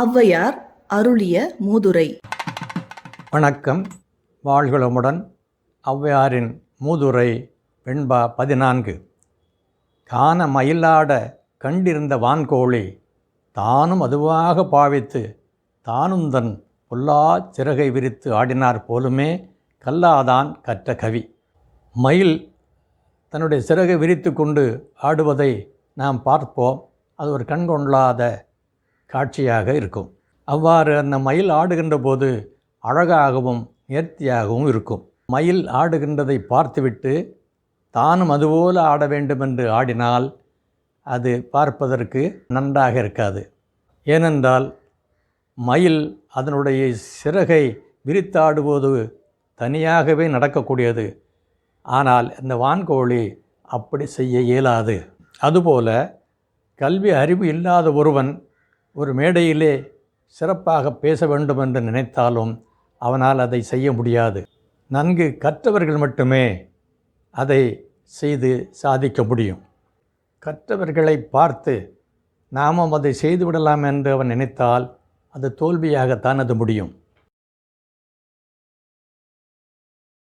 ஔவையார் அருளிய மூதுரை. வணக்கம். வாழ்களமுடன் ஔவையாரின் மூதுரை வெண்பா பதினான்கு. காண மயிலாட கண்டிருந்த வான்கோழி தானும் அதுவாக பாவித்து தானும் தன் பொல்லா சிறகை விரித்து ஆடினார் போலுமே கல்லாதான் கற்ற கவி. மயில் தன்னுடைய சிறகை விரித்து கொண்டு ஆடுவதை நாம் பார்ப்போம். அது ஒரு கண்கொள்ளாத காட்சியாக இருக்கும். அவ்வாறு அந்த மயில் ஆடுகின்ற போது அழகாகவும் நேர்த்தியாகவும் இருக்கும். மயில் ஆடுகின்றதை பார்த்துவிட்டு தானும் அதுபோல ஆட வேண்டும் என்று ஆடினால் அது பார்ப்பதற்கு நன்றாக இருக்காது. ஏனென்றால் மயில் அதனுடைய சிறகை விரித்தாடுவது தனியாகவே நடக்கக்கூடியது. ஆனால் இந்த வான்கோழி அப்படி செய்ய இயலாது. அதுபோல கல்வி அறிவு இல்லாத ஒருவன் ஒரு மேடையிலே சிறப்பாக பேச வேண்டும் என்று நினைத்தாலும் அவனால் அதை செய்ய முடியாது. நன்கு கற்றவர்கள் மட்டுமே அதை செய்து சாதிக்க முடியும். கற்றவர்களை பார்த்து நாமும் அதை செய்துவிடலாம் என்று அவன் நினைத்தால் அது தோல்வியாகத்தான் அது முடியும்.